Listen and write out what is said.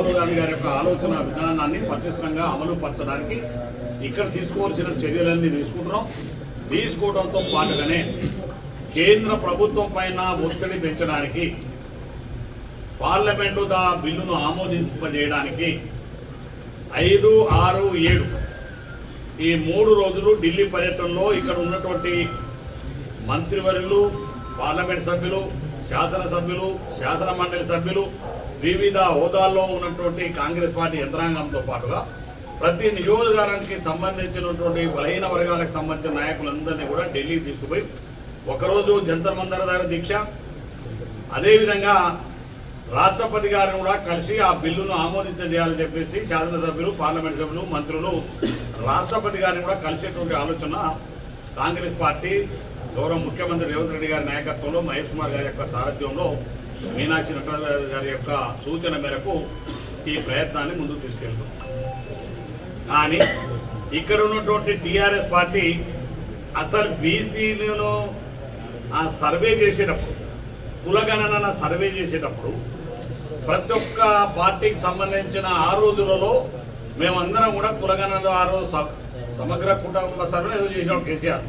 రాహుల్ గాంధీ గారి యొక్క ఆలోచన విధానాన్ని పటిష్టంగా అమలు పరచడానికి ఇక్కడ తీసుకోవాల్సిన చర్యలన్నీ తీసుకుంటున్నాం. తీసుకోవడంతో పాటుగానే కేంద్ర ప్రభుత్వం పైన ఒత్తిడి పెంచడానికి పార్లమెంటు దా బిల్లును ఆమోదింపజేయడానికి ఐదు ఆరు ఏడు ఈ మూడు రోజులు ఢిల్లీ పర్యటనలో ఇక్కడ ఉన్నటువంటి మంత్రివర్యులు పార్లమెంట్ సభ్యులు శాసనసభ్యులు శాసన మండలి సభ్యులు వివిధ హోదాల్లో ఉన్నటువంటి కాంగ్రెస్ పార్టీ యంత్రాంగంతో పాటుగా ప్రతి నియోజకవర్గానికి సంబంధించినటువంటి బలహీన వర్గాలకు సంబంధించిన నాయకులందరినీ కూడా ఢిల్లీకి తీసుకుపోయి ఒకరోజు జంతర్ మందర్ దగ్గర దీక్ష. అదేవిధంగా రాష్ట్రపతి గారిని కూడా కలిసి ఆ బిల్లును ఆమోదించేయాలని చెప్పేసి శాసనసభ్యులు పార్లమెంట్ సభ్యులు మంత్రులు రాష్ట్రపతి గారిని కూడా కలిసేటువంటి ఆలోచన కాంగ్రెస్ పార్టీ గౌరవ ముఖ్యమంత్రి రేవంత్ రెడ్డి గారి నాయకత్వంలో మహేష్ కుమార్ గారి యొక్క సారథ్యంలో మీనాక్షి నటరాజు గారి యొక్క సూచన మేరకు ఈ ప్రయత్నాన్ని ముందుకు తీసుకెళ్తున్నాం కానీ ఇక్కడ ఉన్నటువంటి టీఆర్ఎస్ పార్టీ అసలు బీసీలను ఆ సర్వే చేసేటప్పుడు కులగణన సర్వే చేసేటప్పుడు ప్రతి ఒక్క పార్టీకి సంబంధించిన ఆ రోజులలో మేమందరం కూడా కులగణన ఆ రోజు సమగ్ర కుటుంబ సర్వే చేసాం కేసీఆర్.